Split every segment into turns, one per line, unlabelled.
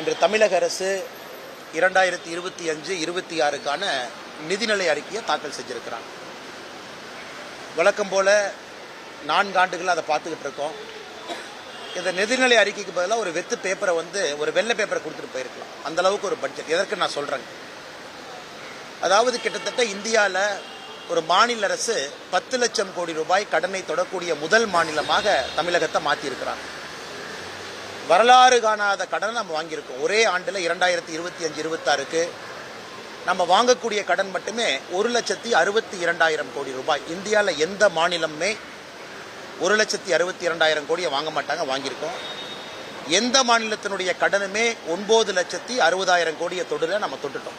இன்று தமிழக அரசு இரண்டாயிரத்தி இருபத்தி அஞ்சு இருபத்தி ஆறுக்கான நிதிநிலை அறிக்கையை தாக்கல் செஞ்சுருக்கிறாங்க. வழக்கம் போல நான்கு ஆண்டுகள் அதை பார்த்துக்கிட்டு இருக்கோம். இந்த நிதிநிலை அறிக்கைக்கு பதிலாக ஒரு வெத்து பேப்பரை வந்து ஒரு வெள்ளை பேப்பரை கொடுத்துட்டு போயிருக்கலாம். அந்த அளவுக்கு ஒரு பட்ஜெட் எதற்கு நான் சொல்கிறேங்க அதாவது கிட்டத்தட்ட இந்தியாவில் ஒரு மாநில அரசு பத்து லட்சம் கோடி ரூபாய் கடனை தொடக்கூடிய முதல் மாநிலமாக தமிழகத்தை மாற்றியிருக்கிறாங்க வரலாறு காணாத கடனை நம்ம வாங்கியிருக்கோம். ஒரே ஆண்டில் இரண்டாயிரத்தி இருபத்தி அஞ்சு இருபத்தாறுக்கு நம்ம வாங்கக்கூடிய கடன் மட்டுமே ஒரு லட்சத்தி அறுபத்தி இரண்டாயிரம் கோடி ரூபாய். இந்தியாவில் எந்த மாநிலமுமே ஒரு லட்சத்தி அறுபத்தி இரண்டாயிரம் கோடியை வாங்க மாட்டாங்க வாங்கியிருக்கோம். எந்த மாநிலத்தினுடைய கடனுமே ஒன்பது லட்சத்தி அறுபதாயிரம் கோடியை தொடுல நம்ம தொட்டுட்டோம்.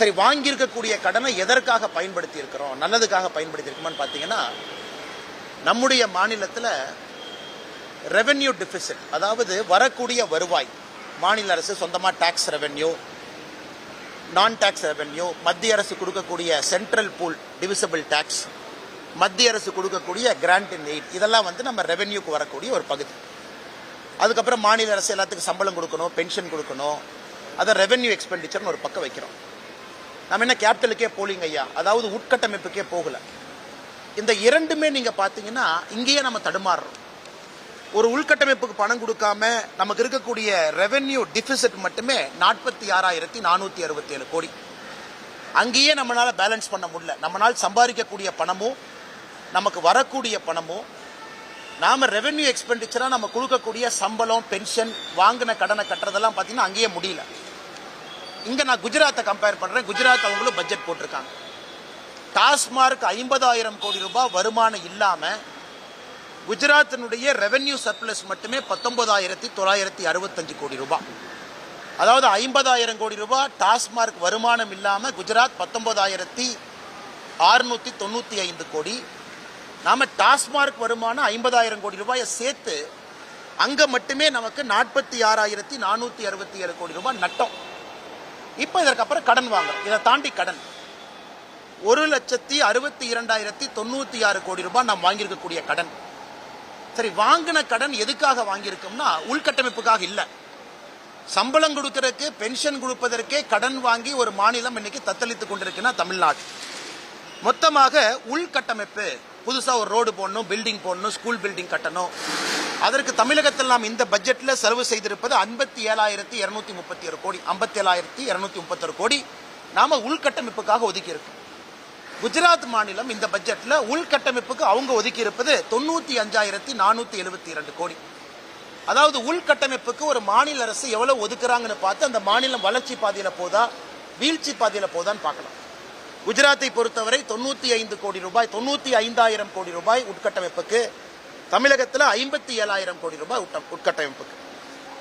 சரி வாங்கியிருக்கக்கூடிய கடனை எதற்காக பயன்படுத்தி இருக்கிறோம் நல்லதுக்காக பயன்படுத்தி இருக்கோம்னு பார்த்தீங்கன்னா நம்முடைய மாநிலத்தில் ரெவென்யூ டிஃபிசிட் அதாவது வரக்கூடிய வருவாய். மாநில அரசு சொந்தமாக tax revenue non tax revenue மத்திய அரசு கொடுக்கக்கூடிய சென்ட்ரல் பூல் டிவிசிபிள் டேக்ஸ் மத்திய அரசு கொடுக்கக்கூடிய கிராண்ட் இன் எய்ட் இதெல்லாம் வந்து நம்ம ரெவென்யூக்கு வரக்கூடிய ஒரு பகுதி. அதுக்கப்புறம் மாநில அரசு எல்லாத்துக்கும் சம்பளம் கொடுக்கணும் பென்ஷன் கொடுக்கணும் அதை ரெவென்யூ எக்ஸ்பெண்டிச்சர்னு ஒரு பக்கம் வைக்கிறோம். நம்ம என்ன கேபிட்டலுக்கே போலிங்க ஐயா? அதாவது உட்கட்டமைப்புக்கே போகல. இந்த இரண்டுமே நீங்கள் பார்த்தீங்கன்னா இங்கேயே நம்ம தடுமாறுறோம். ஒரு உள்கட்டமைப்புக்கு பணம் கொடுக்காம நமக்கு இருக்கக்கூடிய ரெவென்யூ டிஃபிசிட் மட்டுமே நாற்பத்தி ஆறாயிரத்தி நானூற்றி அறுபத்தி ஏழு கோடி. அங்கேயே நம்மளால் பேலன்ஸ் பண்ண முடியல. நம்மளால் சம்பாதிக்கக்கூடிய பணமும் நமக்கு வரக்கூடிய பணமும் நாம் ரெவென்யூ எக்ஸ்பெண்டிச்சராக நம்ம கொடுக்கக்கூடிய சம்பளம் பென்ஷன் வாங்கின கடனை கட்டுறதெல்லாம் பார்த்தீங்கன்னா அங்கேயே முடியல. இங்கே நான் குஜராத்தை கம்பேர் பண்ணுறேன் குஜராத் அவங்களும் பட்ஜெட் போட்டிருக்காங்க. டாஸ்மார்க் ஐம்பதாயிரம் கோடி ரூபாய் வருமானம் இல்லாமல் குஜராத்தினுடைய ரெவென்யூ சர்ப்ளஸ் மட்டுமே பத்தொன்பதாயிரத்தி தொள்ளாயிரத்தி அறுபத்தஞ்சு கோடி ரூபாய் அதாவது ஐம்பதாயிரம் கோடி ரூபாய் டாஸ்மார்க் வருமானம் இல்லாமல் குஜராத் பத்தொன்பதாயிரத்தி ஆறுநூற்றி தொண்ணூற்றி ஐந்து கோடி. நாம் டாஸ்மார்க் வருமானம் ஐம்பதாயிரம் கோடி ரூபாயை சேர்த்து அங்கே மட்டுமே நமக்கு நாற்பத்தி ஆறாயிரத்தி நானூற்றி அறுபத்தி ஏழு கோடி ரூபாய் நட்டம். இப்போ இதற்கப்புறம் கடன் வாங்குறோம் இதை தாண்டி கடன். ஒரு லட்சத்தி அறுபத்தி இரண்டாயிரத்தி தொண்ணூற்றி ஆறு கோடி ரூபாய் நாம் வாங்கியிருக்கக்கூடிய கடன். சரி வாங்கின கடன் எதுக்காக வாங்கியிருக்கோம்னா உள்கட்டமைப்புக்காக இல்லை. சம்பளம் கொடுக்கறதுக்கு பென்ஷன் கொடுப்பதற்கே கடன் வாங்கி ஒரு மாநிலம் இன்னைக்கு தத்தளித்துக் கொண்டிருக்குன்னா தமிழ்நாடு. மொத்தமாக உள்கட்டமைப்பு புதுசாக ஒரு ரோடு போடணும் பில்டிங் போடணும் ஸ்கூல் பில்டிங் கட்டணும். அதற்கு தமிழகத்தில் நாம் இந்த பட்ஜெட்டில் செலவு செய்திருப்பது ஐம்பத்தி ஏழாயிரத்தி இரநூத்தி முப்பத்தி ஒரு கோடி ஐம்பத்தி ஏழாயிரத்தி இரநூத்தி முப்பத்தொரு கோடி. நாம உள்கட்டமைப்புக்காக ஒதுக்கியிருக்கோம். குஜராத் மாநிலம் இந்த பட்ஜெட்டில் உள்கட்டமைப்புக்கு அவங்க ஒதுக்கி இருப்பது அஞ்சாயிரத்தி நானூற்றி எழுபத்தி இரண்டு கோடி. அதாவது உள்கட்டமைப்புக்கு ஒரு மாநில அரசு எவ்வளோ ஒதுக்குறாங்கன்னு பார்த்து அந்த மாநிலம் வளர்ச்சி பாதையில் போதா வீழ்ச்சி பாதையில் போதான்னு பார்க்கலாம். குஜராத்தை பொறுத்தவரை தொண்ணூற்றி ஐந்து கோடி ரூபாய் தொண்ணூற்றி ஐந்தாயிரம் கோடி ரூபாய் உட்கட்டமைப்புக்கு தமிழகத்தில் ஐம்பத்தி ஏழாயிரம் கோடி ரூபாய் உட்டம்- உட்கட்டமைப்புக்கு.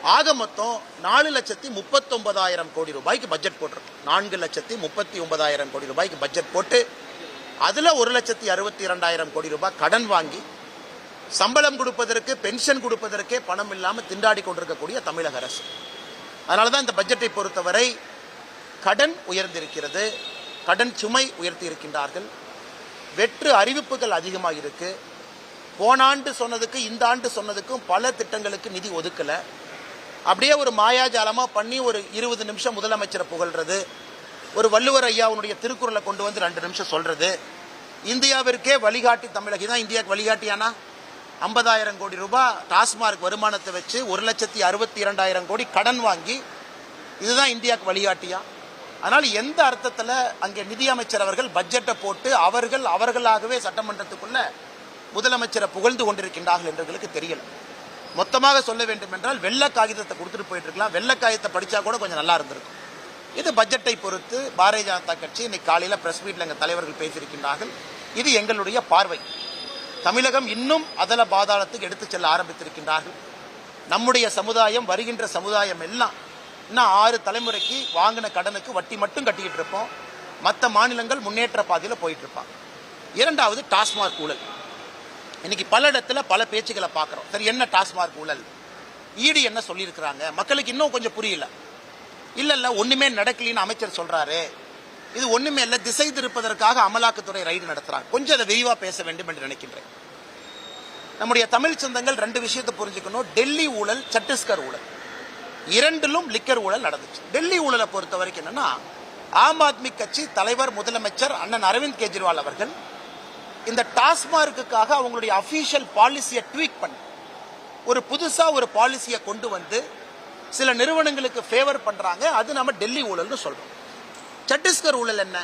ஆக மொத்தம் நாலு லட்சத்தி முப்பத்தொன்பதாயிரம் கோடி ரூபாய்க்கு பட்ஜெட் போட்டிருக்கு. நான்கு லட்சத்தி முப்பத்தி ஒன்பதாயிரம் கோடி ரூபாய்க்கு பட்ஜெட் போட்டு அதில் ஒரு லட்சத்தி அறுபத்தி இரண்டாயிரம் கோடி ரூபாய் கடன் வாங்கி சம்பளம் கொடுப்பதற்கு பென்ஷன் கொடுப்பதற்கே பணம் இல்லாமல் திண்டாடி கொண்டிருக்கக்கூடிய தமிழக அரசு. அதனாலதான் இந்த பட்ஜெட்டை பொறுத்தவரை கடன் உயர்ந்திருக்கிறது. கடன் சுமை உயர்த்தி இருக்கின்றார்கள். வெற்று அறிவிப்புகள் அதிகமாக இருக்கு. போன ஆண்டு சொன்னதுக்கு இந்த ஆண்டு சொன்னதுக்கும் பல திட்டங்களுக்கு நிதி ஒதுக்கலை. அப்படியே ஒரு மாயாஜாலமாக பண்ணி ஒரு இருபது நிமிஷம் முதலமைச்சரை புகழ்றது. ஒரு வள்ளுவர் ஐயாவுடைய திருக்குறளை கொண்டு வந்து ரெண்டு நிமிஷம் சொல்கிறது இந்தியாவிற்கே வழிகாட்டி தமிழக இதான் இந்தியாவுக்கு வழிகாட்டியானா? ஐம்பதாயிரம் கோடி ரூபாய் டாஸ்மார்க் வருமானத்தை வச்சு ஒரு லட்சத்தி அறுபத்தி இரண்டாயிரம் கோடி கடன் வாங்கி இதுதான் இந்தியாவுக்கு வழிகாட்டியா? அதனால் எந்த அர்த்தத்தில் அங்கே நிதியமைச்சர் அவர்கள் பட்ஜெட்டை போட்டு அவர்கள் அவர்களாகவே சட்டமன்றத்துக்குள்ள முதலமைச்சரை புகழ்ந்து கொண்டிருக்கின்றார்கள் என்றவர்களுக்கு தெரியல. மொத்தமாக சொல்ல வேண்டும் என்றால் வெள்ளை காகிதத்தை கொடுத்துட்டு போயிட்டு இருக்கலாம். வெள்ளை காகிதத்தை படித்தா கூட கொஞ்சம் நல்லா இருந்திருக்கும். இது பட்ஜெட்டை பொறுத்து பாரதிய ஜனதா கட்சி இன்னைக்கு காலையில் பிரஸ் மீட்டில் எங்கள் தலைவர்கள் பேசியிருக்கின்றார்கள். இது எங்களுடைய பார்வை. தமிழகம் இன்னும் அதல பாதாளத்துக்கு எடுத்துச் செல்ல ஆரம்பித்திருக்கின்றார்கள். நம்முடைய சமுதாயம் வருகின்ற சமுதாயம் எல்லாம் இன்னும் ஆறு தலைமுறைக்கு வாங்கின கடனுக்கு வட்டி மட்டும் கட்டிக்கிட்டு இருப்போம். மற்ற மாநிலங்கள் முன்னேற்ற பாதையில் போயிட்டு இருப்பாங்க. இரண்டாவது டாஸ்மாக் ஊழல். இன்னைக்கு பல இடத்துல பல பேச்சுக்களை பார்க்குறோம். சரி என்ன டாஸ்மாக் ஊழல்? ஈடு என்ன சொல்லியிருக்கிறாங்க? மக்களுக்கு இன்னும் கொஞ்சம் புரியல. இல்லை இல்லை ஒன்றுமே நடக்கலின்னு அமைச்சர் சொல்கிறாரு இது ஒன்றுமே இல்லை திசை திருப்பதற்காக அமலாக்கத்துறை ரைடு நடத்துகிறாங்க கொஞ்சம் அதை விரிவாக பேச வேண்டும் என்று நினைக்கின்றேன். நம்முடைய தமிழ் சொந்தங்கள் ரெண்டு விஷயத்தை புரிஞ்சுக்கணும். டெல்லி ஊழல் சத்தீஸ்கர் ஊழல். இரண்டிலும் லிக்கர் ஊழல் நடந்துச்சு. டெல்லி ஊழலை பொறுத்த வரைக்கும் என்னன்னா ஆம் ஆத்மி கட்சி தலைவர் முதலமைச்சர் அண்ணன் அரவிந்த் கெஜ்ரிவால் அவர்கள் இந்த டாஸ்மார்க்குக்காக அவங்களுடைய அஃபீஷியல் பாலிசியை ட்வீட் பண்ணி ஒரு புதுசாக ஒரு பாலிசியை கொண்டு வந்து சில நிறுவனங்களுக்கு ஃபேவர் பண்ணுறாங்க அது நம்ம டெல்லி ஊழல்னு சொல்கிறோம் சத்தீஸ்கர் ஊழல் என்ன?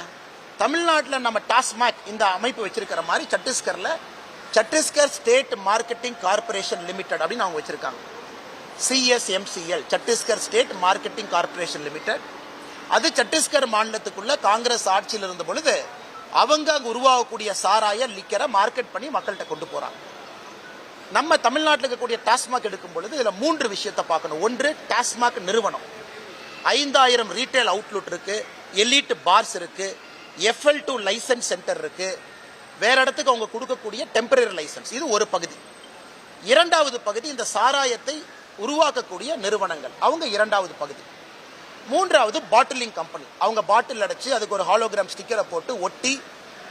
தமிழ்நாட்டில் நம்ம டாஸ்மாக் இந்த அமைப்பு வச்சிருக்கிற மாதிரி சட்டீஸ்கரில் Chhattisgarh state marketing corporation limited அப்படின்னு அவங்க வச்சுருக்காங்க. CSMCL Chhattisgarh state marketing corporation limited. அது சத்தீஸ்கர் மாநிலத்துக்குள்ளே காங்கிரஸ் ஆட்சியில் இருந்த பொழுது அவங்க அங்கே உருவாகக்கூடிய சாராய லிக்கரை மார்க்கெட் பண்ணி மக்கள்கிட்ட கொண்டு போகிறாங்க நம்ம தமிழ்நாட்டில் இருக்கக்கூடிய டாஸ்மாக் எடுக்கும் பொழுது இதில் மூன்று விஷயத்தை பார்க்கணும். ஒன்று டாஸ்மாக் நிறுவனம். ஐந்தாயிரம் ரீட்டைல் அவுட்லுட் இருக்கு எலிட் பார்ஸ் இருக்கு எஃப்எல் டூ லைசன்ஸ் சென்டர் இருக்கு வேற இடத்துக்கு அவங்க கொடுக்கக்கூடிய டெம்பரரி லைசன்ஸ் இது ஒரு பகுதி. இரண்டாவது பகுதி இந்த சாராயத்தை உருவாக்கக்கூடிய நிறுவனங்கள். அவங்க இரண்டாவது பகுதி. மூன்றாவது பாட்டிலிங் கம்பெனி அவங்க பாட்டில் அடைச்சி அதுக்கு ஒரு ஹாலோகிராம் ஸ்டிக்கரை போட்டு ஒட்டி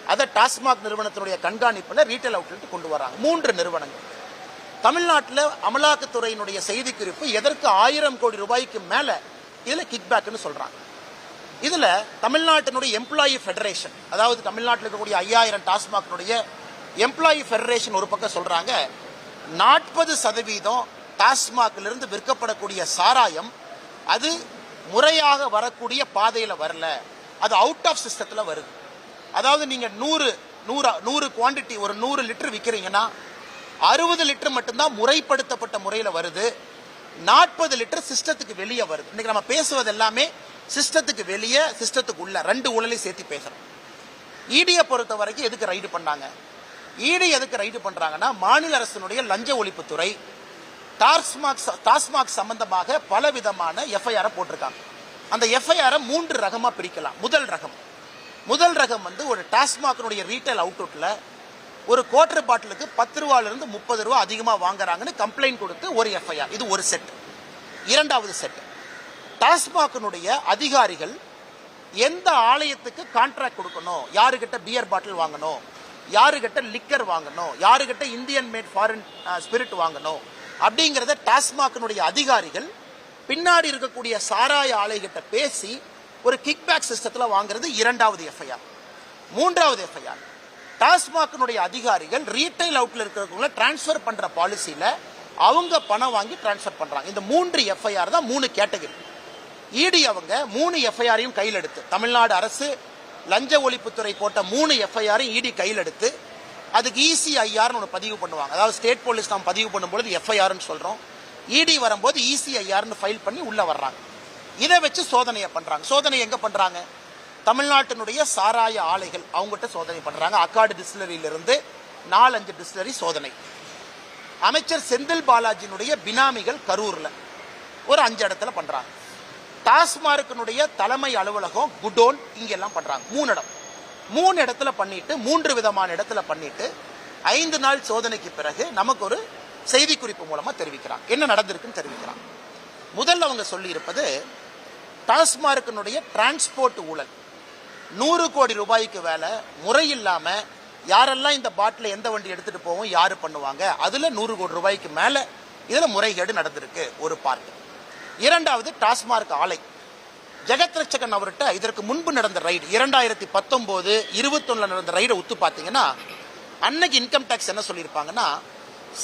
அதை டாஸ்மாக் நிறுவனத்தினுடைய கண்காணிப்பில் ரீட்டைல் அவுட்லெட் கொண்டு வராங்க. மூன்று நிறுவனங்கள். தமிழ்நாட்டில் அமலாக்கத்துறையினுடைய செய்திக்குறிப்பு எதற்கு ஆயிரம் கோடி ரூபாய்க்கு மேலே? இதில் கிக்பேக்னு சொல்கிறாங்க இதில் தமிழ்நாட்டினுடைய எம்ப்ளாயி ஃபெடரேஷன் அதாவது தமிழ்நாட்டில் இருக்கக்கூடிய ஐயாயிரம் டாஸ்மாக்னுடைய எம்ப்ளாயி ஃபெடரேஷன் ஒரு பக்கம் சொல்கிறாங்க நாற்பது சதவீதம் டாஸ்மாக்லிருந்து விற்கப்படக்கூடிய சாராயம் அது முறையாக வரக்கூடிய பாதையில் வரல. அது அவுட் ஆஃப் சிஸ்டத்தில் வருது. அதாவது நீங்கள் நூறு நூறு நூறு குவாண்டிட்டி ஒரு நூறு லிட்டர் விற்கிறீங்கன்னா அறுபது லிட்டர் மட்டும்தான் முறைப்படுத்தப்பட்ட முறையில் வருது. நாற்பது லிட்டர் சிஸ்டத்துக்கு வெளியே வருது. இன்னைக்கு நம்ம பேசுவது எல்லாமே சிஸ்டத்துக்கு வெளியே சிஸ்டத்துக்கு உள்ள ரெண்டு ஊழலையும் சேர்த்து பேசுகிறோம் இடியை பொறுத்த வரைக்கும் எதுக்கு ரைடு பண்ணாங்க? இடி எதுக்கு ரைடு பண்ணுறாங்கன்னா மாநில அரசினுடைய லஞ்ச ஒழிப்புத்துறை டாஸ்மாக் டாஸ்மாக் சம்பந்தமாக பல விதமான எஃப்ஐஆரை போட்டிருக்காங்க. அந்த எஃப்ஐஆரை மூன்று ரகமாக பிரிக்கலாம். முதல் ரகம். முதல் ரகம் வந்து ஒரு டாஸ்மாக்னுடைய ரீட்டைல் அவுட்லுட்டில் ஒரு குவார்டர் பாட்டிலுக்கு பத்து ரூபாயிலிருந்து முப்பது ரூபா அதிகமாக வாங்குறாங்கன்னு கம்ப்ளைண்ட் கொடுத்து ஒரு எஃப்ஐஆர் இது ஒரு செட் இரண்டாவது செட் டாஸ்மாகினுடைய அதிகாரிகள் எந்த ஆலயத்துக்கு கான்ட்ராக்ட் கொடுக்கணும்? யாருக்கிட்ட பியர் பாட்டில் வாங்கணும்? யாருக்கிட்ட லிக்கர் வாங்கணும்? யாருக்கிட்ட இந்தியன் மேட் ஃபாரின் ஸ்பிரிட் வாங்கணும்? அப்படிங்கிறத டாஸ்மாகினுடைய அதிகாரிகள் பின்னாடி இருக்கக்கூடிய சாராய ஆலைகிட்ட பேசி ஒரு கிக்பேக் சிஸ்டத்தில் வாங்குறது இரண்டாவது எஃப்ஐஆர் மூன்றாவது எஃப்ஐஆர் டாஸ்மாகினுடைய அதிகாரிகள் ரீட்டைல் அவுட்ல இருக்கிறவங்கள டிரான்ஸ்ஃபர் பண்ற பாலிசியில அவங்க பணம் வாங்கி டிரான்ஸ்ஃபர் பண்றாங்க. இந்த மூன்று எஃப்ஐஆர் தான் மூணு கேட்டகரி இடி அவங்க மூணு எஃப்ஐஆரையும் கையில் எடுத்து தமிழ்நாடு அரசு லஞ்ச ஒழிப்புத்துறை போட்ட மூணு எஃப்ஐஆரையும் இடி கையில் எடுத்து அதுக்கு E இசிஐஆர்னு ஒன்று பதிவு பண்ணுவாங்க. அதாவது ஸ்டேட் போலீஸ் நாம் பதிவு பண்ணும்பொழுது எஃப்ஐஆர்னு சொல்றோம். இடி வரும்போது இசிஐஆர்னு ஃபைல் பண்ணி உள்ள வர்றாங்க. இதை வச்சு சோதனையை பண்றாங்க. சோதனை எங்க பண்றாங்க? தமிழ்நாட்டினுடைய சாராய ஆலைகள் அவங்ககிட்ட சோதனை பண்ணுறாங்க அக்காடு டிஸ்டிலரியிலிருந்து நாலஞ்சு டிஸ்டிலரி சோதனை. அமைச்சர் செந்தில் பாலாஜியினுடைய பினாமிகள் கரூரில். ஒரு அஞ்சு இடத்துல பண்ணுறாங்க டாஸ்மார்க்கினுடைய தலைமை அலுவலகம் குடோன் இங்கெல்லாம் எல்லாம் மூணு இடம். மூணு இடத்துல பண்ணிட்டு மூன்று விதமான இடத்துல பண்ணிட்டு ஐந்து நாள் சோதனைக்கு பிறகு நமக்கு ஒரு செய்திக்குறிப்பு மூலமாக தெரிவிக்கிறாங்க. என்ன நடந்திருக்குன்னு தெரிவிக்கிறாங்க. முதல்ல அவங்க சொல்லியிருப்பது டாஸ்மார்க்கினுடைய டிரான்ஸ்போர்ட் ஊழல். நூறு கோடி ரூபாய்க்கு வேலை முறை இல்லாமல் யாரெல்லாம் இந்த பாட்டில் எந்த வண்டி எடுத்துகிட்டு போவோம் யார் பண்ணுவாங்க அதில் நூறு கோடி ரூபாய்க்கு மேலே இதில் முறைகேடு நடந்திருக்கு ஒரு பார்ட் இரண்டாவது டாஸ்மார்க் ஆலை. ஜெகத் ரட்சகன் அவர்கிட்ட இதற்கு முன்பு நடந்த ரைடு இரண்டாயிரத்தி பத்தொம்போது இருபத்தொன்னுல நடந்த ரைடை உத்து பார்த்தீங்கன்னா அன்னைக்கு இன்கம் டேக்ஸ் என்ன சொல்லியிருப்பாங்கன்னா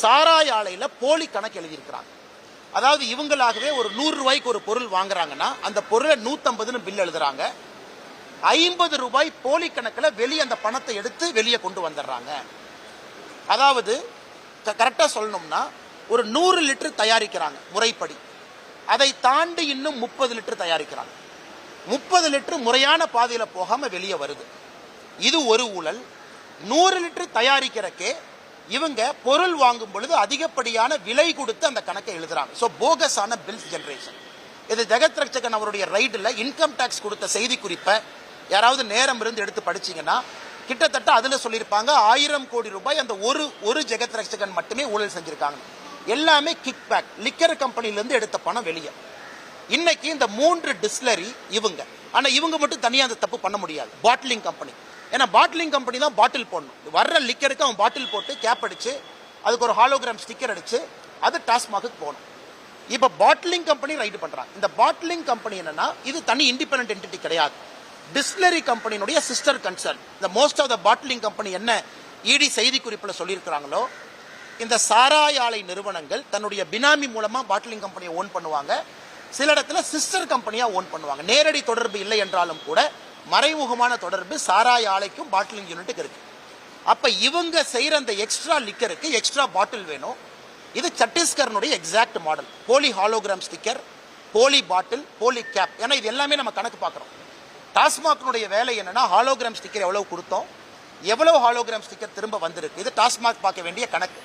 சாராய் ஆலையில் போலி கணக்கு எழுதியிருக்கிறாங்க. அதாவது இவங்களாகவே ஒரு நூறு ரூபாய்க்கு ஒரு பொருள் வாங்குறாங்கன்னா அந்த பொருளை நூற்றம்பதுன்னு பில் எழுதுறாங்க. ஐம்பது ரூபாய் போலி கணக்கில் வெளியே அந்த பணத்தை எடுத்து வெளியே கொண்டு வந்துடுறாங்க. அதாவது கரெக்டாக சொல்லணும்னா ஒரு நூறு லிட்டர் தயாரிக்கிறாங்க முறைப்படி. அதை தாண்டி இன்னும் முப்பது லிட்டர் தயாரிக்கிறாங்க. முப்பது லிட்டர் முறையான பாதையில் போகாமல் வெளியே வருது. இது ஒரு ஊழல். நூறு லிட்டர் தயாரிக்கிறக்கே இவங்க பொருள் வாங்கும் பொழுது அதிகப்படியான விலை கொடுத்து அந்த கணக்கை எழுதுறாங்க. ஸோ போகஸான பில்ஸ் ஜென்ரேஷன் இது ஜெகத் ரட்சகன் அவருடைய ரைடில் இன்கம் டேக்ஸ் கொடுத்த செய்தி குறிப்பை யாராவது நேரம் இருந்து எடுத்து படிச்சீங்கன்னா கிட்டத்தட்ட அதுல சொல்லியிருப்பாங்க ஆயிரம் கோடி ரூபாய் அந்த ஒரு ஒரு ஜெகத் ரட்சகன் மட்டுமே ஊழல் செஞ்சிருக்காங்க. எல்லாமே கிக் பேக் லிக்கர் கம்பெனிலேருந்து எடுத்த பணம் வெளியே. இன்னைக்கு இந்த மூன்று டிஸ்லரி இவங்க. ஆனால் இவங்க மட்டும் தனியாக அந்த தப்பு பண்ண முடியாது. பாட்டிலிங் கம்பெனி ஏன்னா பாட்டிலிங் கம்பெனி தான் பாட்டில் போடணும். வர்ற லிக்கருக்கு அவன் பாட்டில் போட்டு கேப் அடிச்சு அதுக்கு ஒரு ஹாலோகிராம் ஸ்டிக்கர் அடிச்சு அது டாஸ்மாகுக்கு போகணும். இப்போ பாட்டிலிங் கம்பெனி ரைடு பண்ணுறான் இந்த பாட்டிலிங் கம்பெனி என்னன்னா இது தனி இண்டிபெண்ட் என்டிட்டி கிடையாது. டிஸ்லரி கம்பெனியுடைய சிஸ்டர் கன்சர்ன் இந்த most of the bottling company என்ன? இடி செய்தி குறிப்பில் சொல்லியிருக்கிறாங்களோ இந்த சாராய ஆலை நிறுவனங்கள் தன்னுடைய பினாமி மூலமாக பாட்டிலிங் கம்பெனியை ஓன் பண்ணுவாங்க. சில இடத்துல சிஸ்டர் கம்பெனியாக ஓன் பண்ணுவாங்க. நேரடி தொடர்பு இல்லை என்றாலும் கூட மறைமுகமான தொடர்பு சாராய ஆலைக்கும் பாட்டிலிங் யூனிட்டுக்கு இருக்கு. அப்போ இவங்க செய்கிற அந்த எக்ஸ்ட்ரா லிக்கருக்கு எக்ஸ்ட்ரா பாட்டில் வேணும். இது சத்தீஸ்கரனுடைய எக்ஸாக்ட் மாடல் போலி ஹாலோகிராம் ஸ்டிக்கர் போலி பாட்டில் போலி கேப் ஏன்னா இது எல்லாமே நம்ம கணக்கு பார்க்குறோம். டாஸ்மாக்னுடைய வேலை என்னென்னா ஹாலோகிராம் ஸ்டிக்கர் எவ்வளவு கொடுத்தோம்? எவ்வளவு ஹாலோகிராம் ஸ்டிக்கர் திரும்ப வந்திருக்கு? இது டாஸ்மாக் பார்க்க வேண்டிய கணக்கு.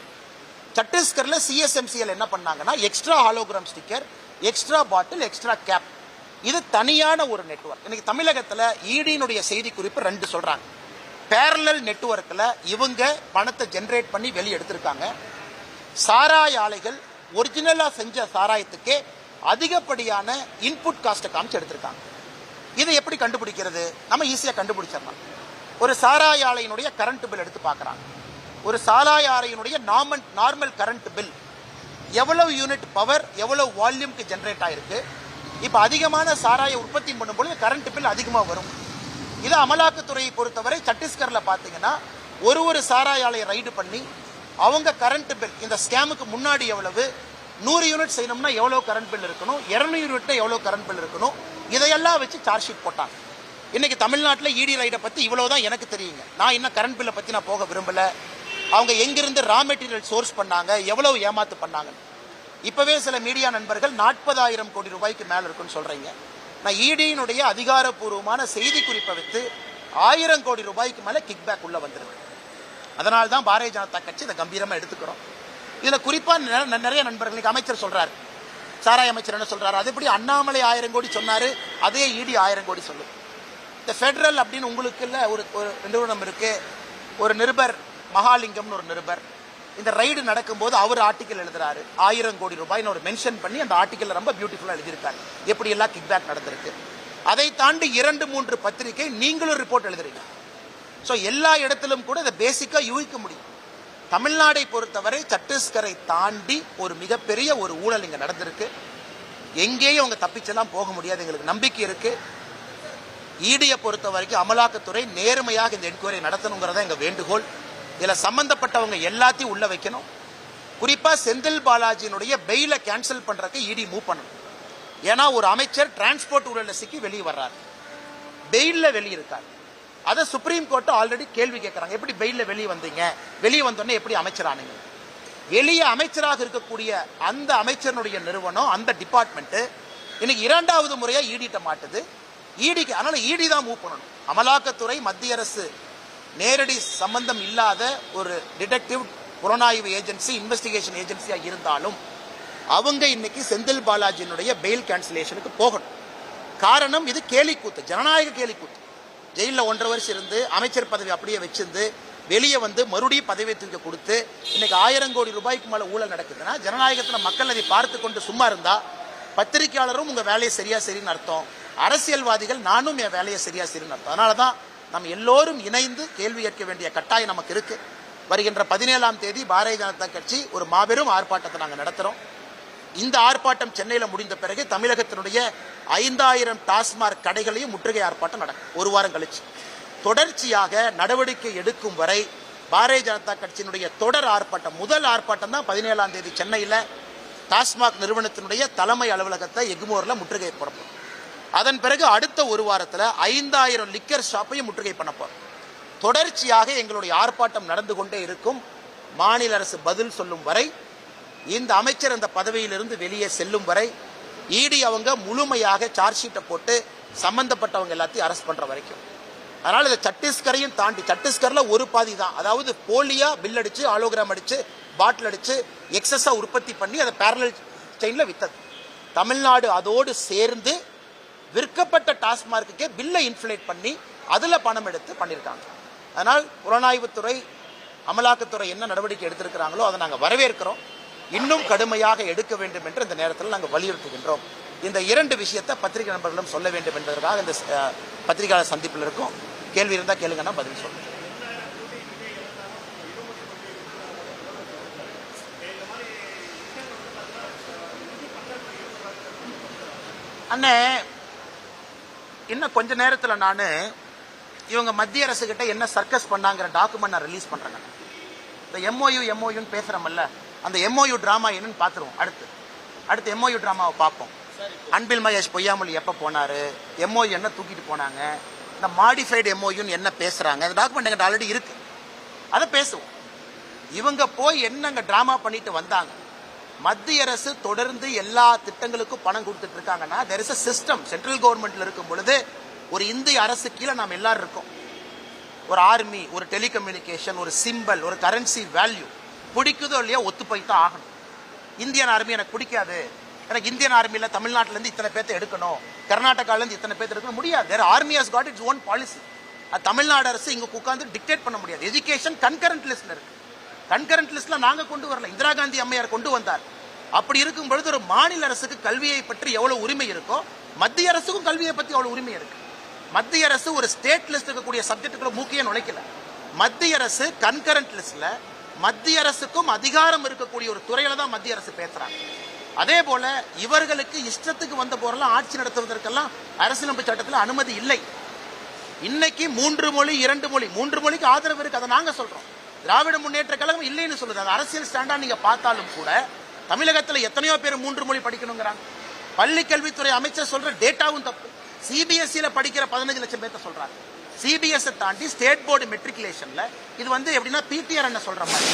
சத்தீஸ்கரில் சிஎஸ்எம்சிஎல் என்ன பண்ணாங்கன்னா extra hologram sticker extra bottle extra cap இது தனியான ஒரு நெட்வொர்க் இன்னைக்கு தமிழகத்தில் ஈடியினுடைய செய்தி குறிப்பு ரெண்டு சொல்கிறாங்க பேரலல் நெட்ஒர்க்கில் இவங்க பணத்தை ஜென்ரேட் பண்ணி வெளியே எடுத்திருக்காங்க. சாராய ஆலைகள் ஒரிஜினலாக செஞ்ச சாராயத்துக்கே அதிகப்படியான இன்புட் காஸ்ட்டை காமிச்சு எடுத்திருக்காங்க. இதை எப்படி கண்டுபிடிக்கிறது? நம்ம ஈஸியாக கண்டுபிடிச்சிடலாம். ஒரு சாராய ஆலையினுடைய கரண்ட் பில் எடுத்து பார்க்குறாங்க. ஒரு சாராய ஆலையினுடைய நார்மல் நார்மல் கரண்ட் பில் எவ்வளவு யூனிட் பவர் எவ்வளவு வால்யூம்க்கு ஜென்ரேட் ஆயிருக்கு? இப்போ அதிகமான சாராய உற்பத்தி பண்ணும்போது கரண்ட் பில் அதிகமாக வரும். இது அமலாக்கத்துறையை பொறுத்தவரை சத்தீஸ்கரில் பார்த்தீங்கன்னா ஒரு ஒரு சாராய ஆலையை ரைடு பண்ணி அவங்க கரண்ட் பில் இந்த ஸ்கேமுக்கு முன்னாடி எவ்வளவு நூறு யூனிட் செய்யணும்னா எவ்வளோ கரண்ட் பில் இருக்கணும்? இரநூறு யூனிட்னா எவ்வளோ கரண்ட் பில் இருக்கணும்? இதையெல்லாம் வச்சு சார்ஜ் ஷீட் போட்டாங்க. இன்னைக்கு தமிழ்நாட்டில் இடி ரைடை பற்றி இவ்வளோ தான் எனக்கு தெரியுங்க. நான் இன்னும் கரண்ட் பில்லை பற்றி நான் போக விரும்பல. அவங்க எங்கிருந்து ரா மெட்டீரியல் சோர்ஸ் பண்ணாங்க எவ்வளவு ஏமாத்து பண்ணாங்க. இப்போவே சில மீடியா நண்பர்கள் நாற்பதாயிரம் கோடி ரூபாய்க்கு மேலே இருக்குன்னு சொல்கிறீங்க நான் e இடியினுடைய அதிகாரப்பூர்வமான செய்தி குறிப்பை வைத்து ஆயிரம் கோடி ரூபாய்க்கு மேலே கிக்பேக் உள்ளே உள்ள வந்திருக்கு. அதனால தான் பாரதிய ஜனதா கட்சி இதை கம்பீரமாக எடுத்துக்கிறோம். இதுல குறிப்பா நிறைய நண்பர்களுக்கு அமைச்சர் சொல்றாரு. சாராய அமைச்சர் என்ன சொல்றாரு? அது எப்படி அண்ணாமலை ஆயிரம் கோடி சொன்னாரு அதே இடி ஆயிரம் கோடி சொல்லும் இந்த ஃபெடரல் அப்படின்னு உங்களுக்கு இல்ல ஒரு ஒரு நிறுவனம் இருக்கு. ஒரு நிருபர் மகாலிங்கம்னு ஒரு நிருபர். இந்த ரைடு நடக்கும்போது அவர் ஆர்டிக்கல் எழுதுறாரு. ஆயிரம் கோடி ரூபாய்னு ஒரு மென்ஷன் பண்ணி அந்த ஆர்டிக்கல் ரொம்ப பியூட்டிஃபுல்லா எழுதியிருக்காரு. எப்படி எல்லாம் கிக்பேக் நடந்திருக்கு. அதை தாண்டி இரண்டு மூன்று பத்திரிகை நீங்களும் ரிப்போர்ட் எழுதுறீங்க. ஸோ எல்லா இடத்திலும் கூட இதை பேசிக்கா யூகிக்க முடியும். தமிழ்நாடை பொறுத்தவரை சத்தீஸ்கரை தாண்டி ஒரு மிகப்பெரிய ஒரு ஊழல் இங்க நடந்திருக்கு. எங்கேயும் அவங்க தப்பிச்செல்லாம் போக முடியாது. எங்களுக்கு நம்பிக்கை இருக்கு. ஈடியை பொறுத்த வரைக்கும் அமலாக்கத்துறை நேர்மையாக இந்த என்கொயரி நடத்தணுங்கிறத எங்க வேண்டுகோள். இதுல சம்பந்தப்பட்டவங்க எல்லாத்தையும் உள்ள வைக்கணும். குறிப்பா செந்தில் பாலாஜியினுடைய பெயில கேன்சல் பண்றதுக்கு இடி மூவ் பண்ணணும். ஏன்னா ஒரு அமைச்சர் டிரான்ஸ்போர்ட் ஊழல்ல சிக்கி வெளியே வர்றாரு. பெயில்ல வெளியிருக்காரு. அதை சுப்ரீம் கோர்ட்டு ஆல்ரெடி கேள்வி கேட்குறாங்க எப்படி பெயிலில் வெளியே வந்தீங்க? வெளியே வந்தோடனே எப்படி அமைச்சரானீங்க? வெளியே அமைச்சராக இருக்கக்கூடிய அந்த அமைச்சருடைய நிறுவனம் அந்த டிபார்ட்மெண்ட்டு இன்னைக்கு இரண்டாவது முறையாக ஈடிட்ட மாட்டுது. ஈடிக்கு அதனால் ஈடி தான் மூவ் பண்ணணும். அமலாக்கத்துறை மத்திய அரசு நேரடி சம்பந்தம் இல்லாத ஒரு டிடெக்டிவ் புலனாய்வு ஏஜென்சி இன்வெஸ்டிகேஷன் ஏஜென்சியாக இருந்தாலும் அவங்க இன்னைக்கு செந்தில் பாலாஜியினுடைய பெயில் கேன்சலேஷனுக்கு போகணும். காரணம் இது கேலிக்கூத்து ஜனநாயக கேலிக்கூத்து. ஜெயிலில் ஒன்றரை வருஷம் இருந்து அமைச்சர் பதவி அப்படியே வச்சிருந்து வெளியே வந்து மறுபடியும் பதவி தூக்கி கொடுத்து இன்னைக்கு ஆயிரம் கோடி ரூபாய்க்கு மேலே ஊழல் நடக்குதுன்னா ஜனநாயகத்தில் மக்கள் அதை பார்த்து கொண்டு சும்மா இருந்தா பத்திரிகையாளரும் உங்கள் வேலையை சரியா சரின்னு அர்த்தம். அரசியல்வாதிகள் நானும் என் வேலையை சரியா சரின்னு அர்த்தம். அதனால தான் நம்ம எல்லோரும் இணைந்து கேள்வி கேட்க வேண்டிய கட்டாயம் நமக்கு இருக்கு. வருகின்ற பதினேழாம் தேதி பாரதிய ஜனதா கட்சி ஒரு மாபெரும் ஆர்ப்பாட்டத்தை நாங்கள் நடத்துகிறோம் இந்த ஆர்ப்பாட்டம் சென்னையில் முடிந்த பிறகு தமிழகத்தினுடைய ஐந்தாயிரம் டாஸ்மார்க் கடைகளையும் முற்றுகை ஆர்ப்பாட்டம் நடக்கும். ஒரு வாரம் கழிச்சு. தொடர்ச்சியாக நடவடிக்கை எடுக்கும் வரை பாரதிய ஜனதா கட்சியினுடைய தொடர் ஆர்ப்பாட்டம் முதல் ஆர்ப்பாட்டம் தான் பதினேழாம் தேதி சென்னையில் டாஸ்மாக் நிறுவனத்தினுடைய தலைமை அலுவலகத்தை எக்மோரில் முற்றுகை போடப்படும் அதன் பிறகு அடுத்த ஒரு வாரத்தில் ஐந்தாயிரம் லிக்கர் ஷாப்பையும் முற்றுகை பண்ணப்போம் தொடர்ச்சியாக எங்களுடைய ஆர்ப்பாட்டம் நடந்து கொண்டே இருக்கும். மாநில அரசு பதில் சொல்லும் வரை இந்த அமைச்சர் அந்த பதவியிலிருந்து வெளியே செல்லும் வரை இடி அவங்க முழுமையாக சார்ஜ் ஷீட்டை போட்டு சம்பந்தப்பட்டவங்க எல்லாத்தையும் அரெஸ்ட் பண்ற வரைக்கும். அதனால இதை சத்தீஸ்கரையும் தாண்டி சத்தீஸ்கர்ல ஒரு பாதி தான். அதாவது போலியா பில் அடிச்சு ஆலோகிராம் அடிச்சு பாட்டில் அடிச்சு எக்ஸஸா உற்பத்தி பண்ணி அதை பேரலல் செயின்ல வித்தது. தமிழ்நாடு அதோடு சேர்ந்து விற்கப்பட்ட டாஸ்மார்க்குக்கே பில்லை இன்ஃப்ளேட் பண்ணி அதில் பணம் எடுத்து பண்ணியிருக்காங்க அதனால் புலனாய்வுத்துறை அமலாக்கத்துறை என்ன நடவடிக்கை எடுத்திருக்கிறாங்களோ அதை நாங்கள் வரவேற்கிறோம். இன்னும் கடுமையாக எடுக்க வேண்டும் என்று இந்த நேரத்தில் நாங்கள் வலியுறுத்துகின்றோம். இந்த இரண்டு விஷயத்தை பத்திரிகை நண்பர்களும் சொல்ல வேண்டும் என்பதற்காக இந்த பத்திரிகையாளர் சந்திப்பில் இருக்கும். கேள்வி இருந்தால் கேளுங்கன்னா பதில் சொல்லுங்க அண்ணே இன்னும் கொஞ்ச நேரத்தில் நான் இவங்க மத்திய அரசுக்கிட்ட என்ன சர்க்கஸ் பண்ணாங்கிற டாக்குமெண்ட் நான் ரிலீஸ் பண்ணுறேங்க இந்த எம்ஓயு எம்ஓயுன்னு பேசுறோம்ல அந்த எம்ஓயு டிராமா என்னன்னு பார்த்துருவோம் அடுத்து. அடுத்து எம்ஓயு டிராமாவை பார்ப்போம் அன்பில் மகேஷ் பொய்யாமொழி எப்போ போனாரு? எம்ஓயு என்ன தூக்கிட்டு போனாங்க? இந்த மாடிஃபைடு எம்ஓயுன்னு என்ன பேசுறாங்க? அந்த டாக்குமெண்ட் எங்கிட்ட ஆல்ரெடி இருக்கு. அதை பேசுவோம். இவங்க போய் என்னங்க டிராமா பண்ணிட்டு வந்தாங்க? மத்திய அரசு தொடர்ந்து எல்லா திட்டங்களுக்கும் பணம் கொடுத்துட்டு இருக்காங்கன்னா there is a system central கவர்மெண்ட்ல இருக்கும் பொழுது ஒரு இந்திய அரசு கீழே நாம் எல்லாரும் இருக்கோம். ஒரு ஆர்மி ஒரு டெலிகம்யூனிகேஷன் ஒரு சிம்பல் ஒரு கரன்சி வேல்யூ பிடிக்குதோ இல்லையோ ஒத்து போய் தான் ஆகணும். இந்தியன் ஆர்மி எனக்கு பிடிக்காது. எனக்கு இந்தியன் ஆர்மியில் தமிழ்நாட்டிலேருந்து இத்தனை பேர்த்த எடுக்கணும். கர்நாடகாலேருந்து இத்தனை பேர்த்த எடுக்கணும். முடியாது. There army has got its own policy அது தமிழ்நாடு அரசு இங்கே உட்காந்து டிக்டேட் பண்ண முடியாது. எஜுகேஷன் கன்கரண்ட் லிஸ்ட்ல இருக்கு. கன்கரண்ட் லிஸ்ட்ல நாங்கள் கொண்டு வரல. இந்திரா காந்தி அம்மையார் கொண்டு வந்தார். அப்படி இருக்கும் பொழுது ஒரு மாநில அரசுக்கு கல்வியை பற்றி எவ்வளவு உரிமை இருக்கோ மத்திய அரசுக்கும் கல்வியை பற்றி அவ்வளவு உரிமை இருக்கு. மத்திய அரசு ஒரு ஸ்டேட் லிஸ்ட் இருக்கக்கூடிய சப்ஜெக்டுகளை மூக்கையே நுழைக்கல. மத்திய அரசு கன்கரண்ட் லிஸ்ட்ல மத்திய அரசுக்கும் அதிகாரம் இருக்கக்கூடிய ஒரு துறையில தான் மத்திய அரசு பேசுறாங்க. அதே போல இவர்களுக்கு இஷ்டத்துக்கு வந்த போரெல்லாம் ஆட்சி நடத்துவதற்கெல்லாம் அரசியலமைப்பு சட்டத்தில் அனுமதி இல்லை. இன்னைக்கு மூன்று மொழி இரண்டு மொழி மூன்று மொழிக்கு ஆதரவு இருக்கு அதை நாங்க சொல்றோம். திராவிட முன்னேற்ற கழகம் இல்லைன்னு சொல்லுது. அந்த அரசியல் ஸ்டாண்டா நீங்க பார்த்தாலும் கூட தமிழகத்தில் எத்தனையோ பேர் மூன்று மொழி படிக்கணுங்கிறாங்க. பள்ளி கல்வித்துறை அமைச்சர் சொல்ற டேட்டாவும் தப்பு. சிபிஎஸ்சியில படிக்கிற பதினஞ்சு லட்சம் பேர்த்த சொல்றாங்க. சிபிஎஸ் தாண்டி ஸ்டேட் போர்டு மெட்ரிகுலேஷன்ல இது வந்து எப்படின்னா பிடிஆர் என்ன சொல்ற மாதிரி.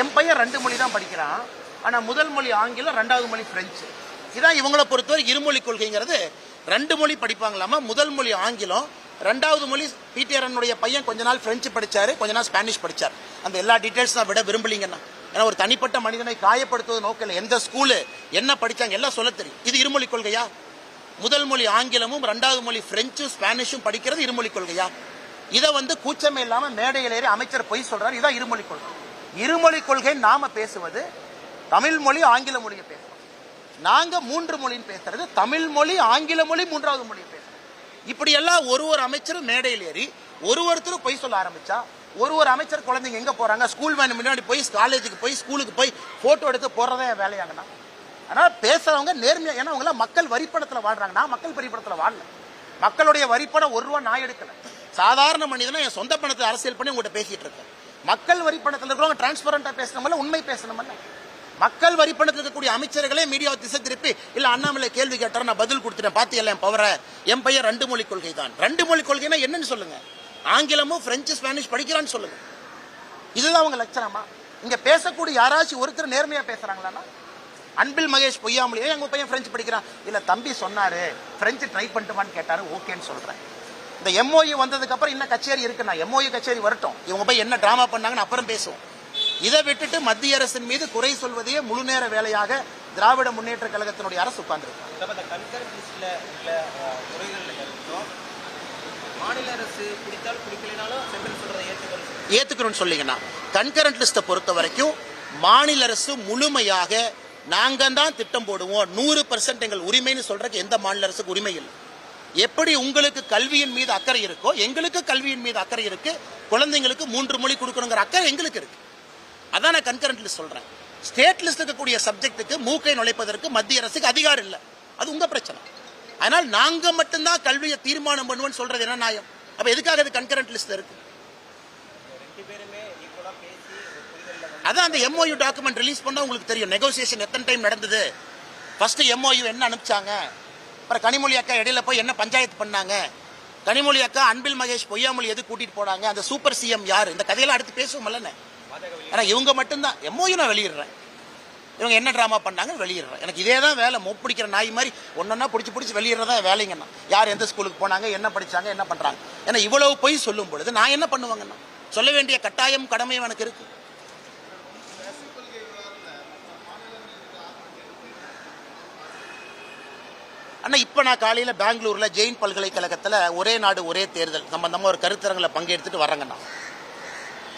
என் பையன் ரெண்டு மொழி தான் படிக்கிறான். ஆனா முதல் மொழி ஆங்கிலம் ரெண்டாவது மொழி பிரெஞ்சு இதான் இவங்களை பொறுத்தவரை இருமொழி கொள்கைங்கிறது. ரெண்டு மொழி படிப்பாங்களாமா? முதல் மொழி ஆங்கிலம் ரெண்டாவது மொழி பிடிஆர்னுடைய பையன் கொஞ்ச நாள் பிரெஞ்சு படிச்சாரு கொஞ்ச நாள் ஸ்பானிஷ் படிச்சார். அந்த எல்லா டீட்டெயில்ஸ் நான் விட விரும்பலீங்கன்னா. ஏன்னா ஒரு தனிப்பட்ட மனிதனை காயப்படுத்துவது நோக்கில். எந்த ஸ்கூலு என்ன படிச்சாங்க எல்லாம் சொல்ல தெரியும். இது இருமொழி கொள்கையா? முதல் மொழி ஆங்கிலமும் ரெண்டாவது மொழி பிரெஞ்சும் ஸ்பானிஷும் படிக்கிறது இருமொழி கொள்கையா? இதை வந்து கூச்சமே இல்லாம மேடையில் ஏறி அமைச்சர் பொய் சொல்றாரு. இதான் இருமொழி கொள்கை. இருமொழி கொள்கை நாம பேசுவது தமிழ் மொழி ஆங்கில மொழியை பேசுறோம் நாங்க மூன்று மொழின்னு பேசுறது தமிழ் மொழி ஆங்கில மொழி மூன்றாவது மொழி பேசுறோம் இப்படி எல்லாம் ஒரு ஒரு அமைச்சரும் மேடையில் ஏறி ஒரு ஒருத்தரும் பொய் சொல்ல ஆரம்பிச்சா ஒரு ஒரு அமைச்சர் குழந்தைங்க எங்க போறாங்க? ஸ்கூல் வேன் முன்னாடி போய் காலேஜுக்கு போய் ஸ்கூலுக்கு போய் போட்டோ எடுத்து போறதே வேலையாங்கன்னா ஆனால் பேசுறவங்க நேர்மையாக ஏன்னா அவங்களாம் மக்கள் வரிப்பணத்தில் வாழ்றாங்க. நான் மக்கள் வரிப்படத்தில் வாழல. மக்களுடைய வரிப்படம் ஒரு ரூபா நான் எடுக்கல. சாதாரண மனிதனா என் சொந்த பணத்தை அரசியல் பண்ணி உங்கள்கிட்ட பேசிட்டு இருக்கேன். மக்கள் வரிப்பணத்தில் இருக்கிறவங்க டிரான்ஸ்பரண்டா பேசணுமல்ல உண்மை பேசணுமல்ல. மக்கள் வரிப்பணத்தில் இருக்கக்கூடிய அமைச்சர்களே மீடியாவை திசை திருப்பி இல்ல அண்ணாமலை கேள்வி கேட்டார் நான் பதில் கொடுத்துட்டேன் பாத்தியல்ல என் பவரை என் பையன் ரெண்டு மொழி கொள்கை தான் ரெண்டு மொழி கொள்கைனா என்னன்னு சொல்லுங்க. ஆங்கிலமும் பிரெஞ்சு ஸ்பானிஷ் படிக்கிறான்னு சொல்லுங்க. இதுதான் அவங்க லட்சணமா. இங்க பேசக்கூடிய யாராச்சும் ஒருத்தர் நேர்மையா பேசுறாங்களா அன்பில் மகேஷ் பொய்யாமொழியே எங்க பையன் பிரெஞ்சு படிக்கிறான். இல்ல தம்பி சொன்னாரு பிரெஞ்சு ட்ரை பண்ணிட்டுமான்னு கேட்டாரு ஓகேன்னு சொல்றேன். இந்த எம்ஓயு வந்ததுக்கு அப்புறம் இன்னும் கச்சேரி இருக்கு. நான் எம்ஓயு கச்சேரி வரட்டும். இவங்க போய் என்ன டிராமா பண்ணாங்கன்னு அப்புறம் பேசுவோம். இதை விட்டுட்டு மத்திய அரசின் மீது குறை சொல்வதையே முழு நேர வேலையாக திராவிட முன்னேற்ற கழகத்தினுடைய அரசு உட்கார்ந்துருக்கு.
மாநில அரசு பிடித்தால் பிடிக்கலைனாலும் சென்ட்ரல் சொல்றதை ஏற்றுக்கணும்
ஏத்துக்கிறோம்னு சொல்லிங்கன்னா கன்கரண்ட் லிஸ்ட்டை பொறுத்த வரைக்கும் மாநில அரசு முழுமையாக நாங்கள் தான் திட்டம் போடுவோம். நூறு பர்சன்ட் எங்கள் உரிமைன்னு சொல்றதுக்கு எந்த மாநில அரசுக்கு உரிமை இல்லை. எப்படி உங்களுக்கு கல்வியின் மீது அக்கறை இருக்கோ எங்களுக்கு கல்வியின் மீது அக்கறை இருக்கு குழந்தைங்களுக்கு மூன்று மொழி கொடுக்கணுங்கிற அக்கறை எங்களுக்கு இருக்கு. அதான் நான் கன்கரண்ட்ல லிஸ்ட் சொல்றேன். ஸ்டேட் லிஸ்ட் இருக்கக்கூடிய சப்ஜெக்ட்டுக்கு மூக்கை நுழைப்பதற்கு மத்திய அரசுக்கு அதிகாரம் இல்லை. அது உங்க பிரச்சனை. அதனால் நாங்க மட்டும்தான் கல்வியை தீர்மானம் பண்ணுவோம்னு சொல்றது என்ன நியாயம்? அப்ப எதுக்காக அது கன்கரண்ட் லிஸ்ட் இருக்கு
ரெண்டு பேருமே ஈக்குவலா பேசி ஒரு புரிதல்ல வந்து
அதான் அந்த எம்ஓயு டாக்குமெண்ட் ரிலீஸ் பண்ணா உங்களுக்கு தெரியும். நெகோசியேஷன் எத்தனை டைம் நடந்தது? ஃபர்ஸ்ட் எம்ஓயு என்ன அனுப்பிச்சாங்க? அப்புறம் கனிமொழி அக்கா இடையில போய் என்ன பஞ்சாயத்து பண்ணாங்க? கனிமொழி அக்கா அன்பில் மகேஷ் பொய்யாமொழி எது கூட்டிட்டு போனாங்க? அந்த சூப்பர் சிஎம் யார்? இந்த கதையெல்லாம் அடுத்து பேசுவோம்ல
பாஜக வெளியே
ஆனா இவங்க மட்டும்தான். எம்ஓயு நான் வெளியிடுறேன். இவங்க என்ன ட்ராமா பண்ணாங்க வெளியிடுறேன். எனக்கு இதே தான் வேலை. மொப்பிடிக்கிற நாய் மாதிரி ஒன்னொன்னா பிடிச்சி பிடிச்சி வெளியிடுறதா வேலைங்கண்ணா யார் எந்த ஸ்கூலுக்கு போனாங்க என்ன படிச்சாங்க என்ன பண்றாங்க? ஏன்னா இவ்வளவு போய் சொல்லும் பொழுது நான் என்ன பண்ணுவாங்கண்ணா சொல்ல வேண்டிய கட்டாயம் கடமை எனக்கு இருக்கு. அண்ணா இப்போ நான் காலையில் பெங்களூரில் ஜெயின் பல்கலைக்கழகத்தில் ஒரே நாடு ஒரே தேர்தல். சம்பந்தமாக ஒரு கருத்தரங்கில் பங்கெடுத்துட்டு வரேங்கண்ணா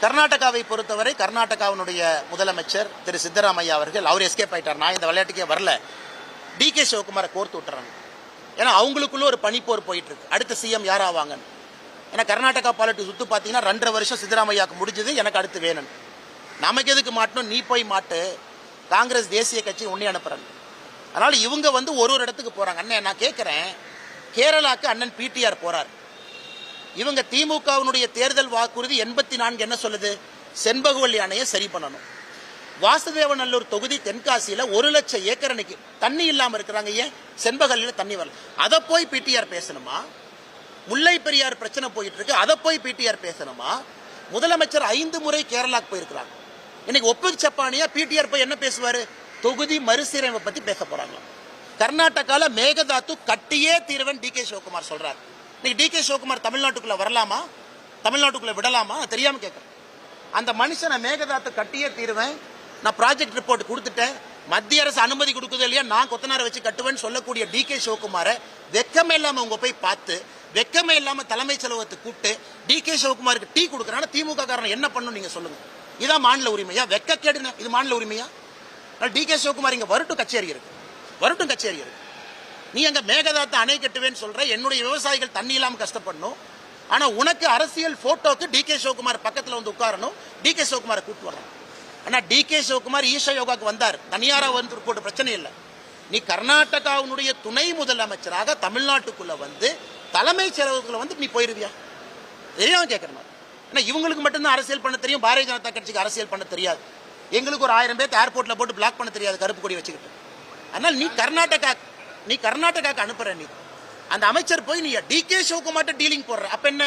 கர்நாடகாவை பொறுத்தவரை கர்நாடகாவினுடைய முதலமைச்சர் திரு சித்தராமையா அவர்கள் அவர் எஸ்கேப் ஆயிட்டார். நான் இந்த விளையாட்டுக்கே வரல. டி கே சிவகுமாரை கோர்த்து விட்டுறாங்க ஏன்னா அவங்களுக்குள்ள ஒரு பனிப்போர் போயிட்டு இருக்கு. அடுத்த சிஎம் யார் ஆவாங்கன்னு. ஏன்னா கர்நாடகா பாலிட்டிக்ஸ் சுத்து பார்த்தீங்கன்னா ரெண்டரை வருஷம் சித்தராமையாவுக்கு முடிஞ்சது எனக்கு அடுத்து வேணும். நமக்கு எதுக்கு மாட்டணும்? நீ போய் மாட்டு. காங்கிரஸ் தேசிய கட்சி உன்னே அனுப்புறேன் அதனால இவங்க வந்து ஒரு ஒரு இடத்துக்கு போறாங்க. அண்ணன் நான் கேட்கிறேன் கேரளாக்கு அண்ணன் பிடிஆர் போறார். இவங்க திமுகவினுடைய தேர்தல் வாக்குறுதி எண்பத்தி நான்கு என்ன சொல்லுது? செண்பகவல்லி அணையை சரி பண்ணணும். வாசுதேவநல்லூர் தொகுதி தென்காசியில ஒரு லட்சம் ஏக்கர் அன்னைக்கு தண்ணி இல்லாம இருக்கிறாங்க. ஏன்? செண்பகல்லியில தண்ணி வரல. அதை போய் பிடிஆர் பேசணுமா? முல்லை பெரியார் பிரச்சனை போயிட்டு இருக்கு அதை போய் பிடிஆர் பேசணுமா? முதலமைச்சர் ஐந்து முறை கேரளாக்கு போயிருக்கிறாங்க. இன்னைக்கு ஒப்புக்கு சப்பானியா பிடிஆர் போய் என்ன பேசுவார்? தொகுதி மறுசீரமைப்பை பத்தி பேச போறாங்க. கர்நாடகாவில் மேகதாத்து கட்டியே தீர்வன் டி கே சிவகுமார் சொல்றாரு. இன்னைக்கு டி கே சிவகுமார் தமிழ்நாட்டுக்குள்ள வரலாமா? தமிழ்நாட்டுக்குள்ள விடலாமா? தெரியாமல் தெரியாம அந்த மனுஷனை மேகதாத்து கட்டியே தீருவேன். நான் ப்ராஜெக்ட் ரிப்போர்ட் கொடுத்துட்டேன். மத்திய அரசு அனுமதி கொடுக்குது இல்லையா நான் கொத்தனாரை வச்சு கட்டுவேன்னு சொல்லக்கூடிய டி கே சிவகுமாரை வெக்கமே இல்லாமல் உங்க போய் பார்த்து வெக்கமே இல்லாம தலைமைச் செலவத்தை கூப்பிட்டு டி கே சிவகுமாருக்கு டீ கொடுக்குறாங்க திமுக காரணம் என்ன பண்ணும் நீங்க சொல்லுங்க. இதான் மாநில உரிமையா? வெக்க கேடுன இது மாநில உரிமையா? டி கே சிவகுமார் இங்க வரட்டும் கச்சேரி இருக்கு. வரட்டும் கச்சேரி இருக்கு. நீ அங்க மேகதாத்தை அணை கட்டுவேன்னு சொல்ற என்னுடைய விவசாயிகள் தண்ணி இல்லாம கஷ்டப்படணும். ஆனா உனக்கு அரசியல் போட்டோக்கு டி கே சிவகுமார் பக்கத்துல வந்து உட்காரணும். டி கே சிவகுமாரை கூட்டு வரணும். ஆனா டி கே சிவகுமார் ஈஷா யோகாக்கு வந்தார். தனியாரா வந்து போட்டு பிரச்சனை இல்லை. நீ கர்நாடகாவினுடைய துணை முதலமைச்சராக தமிழ்நாட்டுக்குள்ள வந்து தலைமைச் செயலகத்துக்குள்ள வந்து நீ போயிருவியா? தெரியாம கேட்கறேன் ஏன்னா இவங்களுக்கு மட்டும்தான் அரசியல் பண்ண தெரியும் பாரதிய ஜனதா கட்சிக்கு அரசியல் பண்ண தெரியாது. எங்களுக்கு ஒரு ஆயிரம் பேர்த்து ஏர்போர்ட்டில் போட்டு பிளாக் பண்ண தெரியாது கருப்பு கொடி வச்சுக்கிட்டு. அதனால் நீ கர்நாடகா நீ கர்நாடகாக்கு அனுப்புற நீ. அந்த அமைச்சர் போய் நீ டி கே சிவகுமார்ட்ட டீலிங் போடுற. அப்போ என்ன?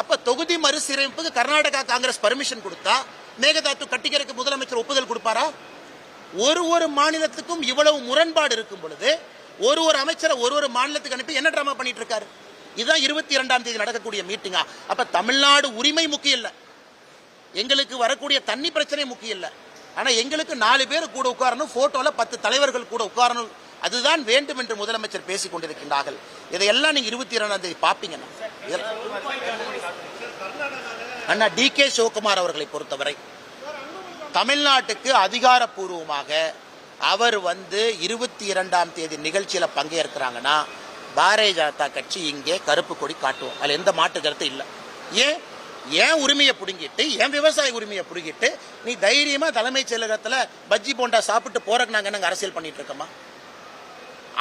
அப்போ தொகுதி மறுசீரமைப்புக்கு கர்நாடகா காங்கிரஸ் பர்மிஷன் கொடுத்தா மேகதாத்து கட்டிக்கிறதுக்கு முதலமைச்சர் ஒப்புதல் கொடுப்பாரா? ஒரு ஒரு மாநிலத்துக்கும் இவ்வளவு முரண்பாடு இருக்கும் பொழுது ஒரு ஒரு அமைச்சரை ஒரு ஒரு மாநிலத்துக்கு அனுப்பி என்ன ட்ராமா பண்ணிட்டு இருக்காரு? இதுதான் இருபத்தி இரண்டாம் தேதி நடக்கக்கூடிய மீட்டிங்கா அப்ப தமிழ்நாடு உரிமை முக்கியம் இல்ல. எங்களுக்கு வரக்கூடிய தண்ணி பிரச்சனை முக்கியம் இல்ல. ஆனா எங்களுக்கு நாலு பேர் கூட உட்காரணும் போட்டோல பத்து தலைவர்கள் கூட உட்காரணும். அதுதான் வேண்டும் என்று முதலமைச்சர் பேசிக் கொண்டிருக்கின்றார்கள். இதையெல்லாம் நீங்க இருபத்தி இரண்டாம் தேதி பாப்பீங்கன்னா. அண்ணா டி கே சிவகுமார் அவர்களை பொறுத்தவரை தமிழ்நாட்டுக்கு அதிகாரப்பூர்வமாக அவர் வந்து இருபத்தி இரண்டாம் தேதி நிகழ்ச்சியில பங்கேற்கிறாங்கன்னா பாரதிய ஜனதா கட்சி இங்கே கருப்பு கொடி காட்டுவோம். அதில் எந்த மாற்று கருத்து இல்லை. ஏன்? ஏன் உரிமையை பிடுங்கிட்டு ஏன் விவசாய உரிமையை பிடுங்கிட்டு நீ தைரியமா தலைமைச் செயலகத்தில் பஜ்ஜி போண்டா சாப்பிட்டு போறக்கு நாங்கள் நாங்கள் அரசியல் பண்ணிட்டு இருக்கோமா?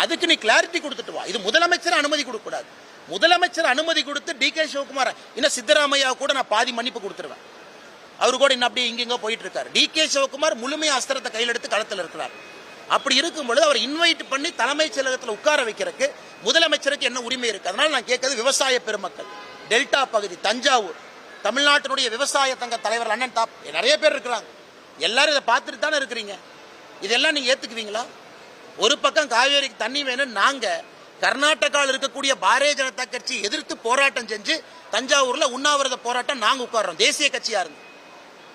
அதுக்கு நீ கிளாரிட்டி கொடுத்துட்டு வா. இது முதலமைச்சர் அனுமதி கொடுக்கக்கூடாது. முதலமைச்சர் அனுமதி கொடுத்து டி கே சிவகுமார் இன்னும் சித்தராமையா கூட நான் பாதி மன்னிப்பு கொடுத்துருவேன். அவரு கூட இன்னும் அப்படியே இங்கெங்க போயிட்டு இருக்காரு. டி கே சிவகுமார் முழுமையா அஸ்திரத்தை கையில் எடுத்து களத்தில் இருக்கிறார். அப்படி இருக்கும் பொழுது அவர் இன்வைட் பண்ணி தலைமைச் செயலகத்தில் உட்கார வைக்கிறதுக்கு முதலமைச்சருக்கு என்ன உரிமை இருக்கு? அதனால நான் கேட்கறது விவசாய பெருமக்கள். டெல்டா பகுதி தஞ்சாவூர். தமிழ்நாட்டினுடைய விவசாய தங்க தலைவர் அண்ணன் தாப் நிறைய பேர் இருக்கிறாங்க. எல்லாரும் இதை பார்த்துட்டு தானே இருக்கிறீங்க. இதெல்லாம் நீங்க ஏத்துக்குவீங்களா? ஒரு பக்கம் காவேரிக்கு தண்ணி வேணும் நாங்க கர்நாடகாவில் இருக்கக்கூடிய பாரதிய ஜனதா கட்சி எதிர்த்து போராட்டம் செஞ்சு தஞ்சாவூர்ல உண்ணாவிரத போராட்டம் நாங்க உட்கார்றோம். தேசிய கட்சியா இருந்து.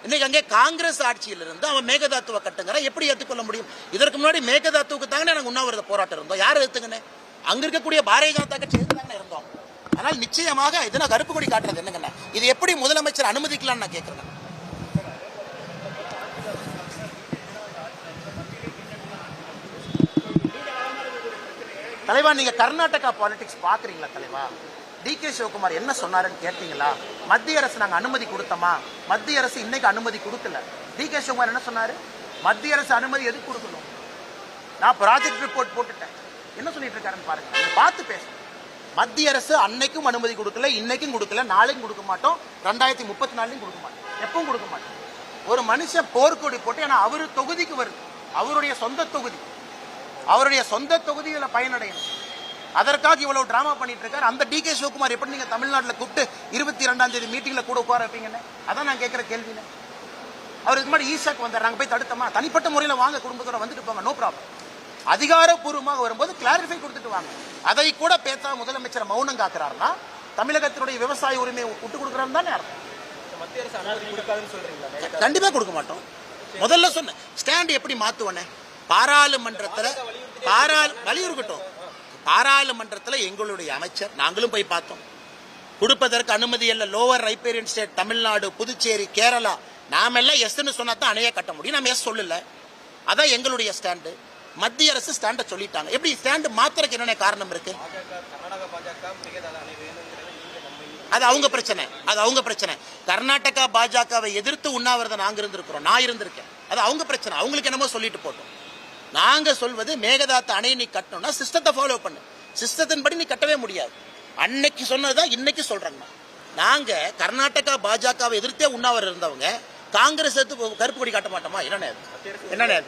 இன்னைக்கு அங்கே காங்கிரஸ் ஆட்சியில் இருந்து அவன் மேகதாத்துவ கட்டுங்கிற எப்படி ஏற்றுக்கொள்ள முடியும்? இதற்கு முன்னாடி மேகதாத்துவுக்கு தாங்க நாங்கள் உண்ணாவிரத போராட்டம் இருந்தோம். யார் எடுத்துங்கன்னு அங்க இருக்கக்கூடிய பாரதிய ஜனதா கட்சி எதிர்த்து இருந்தோம். ஆனால் நிச்சயமாக இது நான் கருப்பு கொடி காட்டுறது என்னங்கண்ணா இது எப்படி முதலமைச்சர் அனுமதிக்கலாம்னு நான் கேட்குறேன் தலைவா நீங்க கர்நாடகா பாலிடிக்ஸ் பாக்குறீங்களா தலைவா? டி கே சிவகுமார் என்ன சொன்னாருன்னு கேட்டீங்களா? மத்திய அரசு நாங்கள் அனுமதி கொடுத்தோமா? மத்திய அரசு இன்னைக்கு அனுமதி கொடுக்கல. டி கே சிவகுமார் என்ன சொன்னார்? மத்திய அரசு அனுமதி எதுக்கு கொடுக்கணும்? நான் ப்ராஜெக்ட் ரிப்போர்ட் போட்டுட்டேன். என்ன சொல்லிட்டு இருக்காருன்னு பாருங்க. பார்த்து பேசுங்க. மத்திய அரசு அன்னைக்கும் அனுமதி கொடுக்கல இன்னைக்கும் கொடுக்கல நாளைக்கும் கொடுக்க மாட்டோம். ரெண்டாயிரத்தி முப்பத்தி நாலுலையும் கொடுக்க மாட்டோம். எப்பவும் கொடுக்க மாட்டோம். ஒரு மனுஷன் போர்க்கொடி போட்டு ஏன்னா அவர் தொகுதிக்கு வருது. அவருடைய சொந்த தொகுதி. அவருடைய சொந்த தொகுதியில் பயனடையணும். அதற்காக இவ்வளவு டிராமா பண்ணிட்டு இருக்காரு அந்த டி கே சிவகுமார் எப்படி நீங்க தமிழ்நாட்டில் கூப்பிட்டு இருபத்தி ரெண்டாம் தேதி மீட்டிங்ல கூட உட்கார வைப்பீங்கன்னு? அதான் நான் கேட்கிற கேள்வின்னு. அவர் இதுக்கு முன்னாடி ஈசாக்கு வந்தார். நாங்க போய் தடுத்தோமா? தனிப்பட்ட முறையில் வாங்க குடும்பத்தோட வந்துட்டு போங்க நோ ப்ராப்ளம் அதிகாரப்பூர்வமாக வரும்போது கிளாரிஃபை கொடுத்துட்டு வாங்க. அதை கூட பேசாம முதலமைச்சர் மௌனம் காக்குறாருன்னா தமிழகத்தினுடைய விவசாய உரிமையை விட்டு கொடுக்குறாரு தானே அர்த்தம்.
மத்திய அரசு அனுமதி கொடுக்காதுன்னு சொல்றீங்களா மேகதாது?
கண்டிப்பா கொடுக்க மாட்டோம். முதல்ல சொன்னேன் ஸ்டாண்ட் எப்படி மாத்துவனே? பாராளுமன்றத்துல பாராள் வலியுறுக்கட்டும் பாராளுமன்றத்தில் எங்களுடைய அமைச்சர் நாங்களும் போய் பார்த்தோம். கொடுப்பதற்கு அனுமதி இல்லை. Lower riparian state Tamil Nadu Puducherry Kerala. நாமெல்லாம் எஸ்ன்னு சொன்னா தான் அணையை கட்ட முடியும். நம்ம எஸ் சொல்லல. அதான் எங்களுடைய ஸ்டாண்டு மத்திய அரசு ஸ்டாண்டை சொல்லிட்டாங்க. எப்படி ஸ்டாண்டு மாத்திரக்கு என்னென்ன காரணம் இருக்கு? அது அவங்க பிரச்சனை. அது அவங்க பிரச்சனை. கர்நாடகா பாஜகவை எதிர்த்து உண்ணாவிரதம் நாங்க இருந்திருக்கிறோம். நான் இருந்திருக்கேன். அது அவங்க பிரச்சனை. அவங்களுக்கு என்னமோ சொல்லிட்டு போட்டோம். நாங்க சொல்வது மேகதாத்து அணையை நீ கட்டணும்னா சிஸ்டத்தை ஃபாலோ பண்ணு. சிஸ்டத்தின்படி நீ கட்டவே முடியாது. அன்னைக்கு சொன்னதுதான் இன்னைக்கு சொல்றாங்க நாங்க கர்நாடகா பாஜகவை எதிர்த்தே உண்ணாவிரதம் இருந்தவங்க காங்கிரஸ் எடுத்து கருப்பு கொடி காட்ட மாட்டோமா?
தான் தான்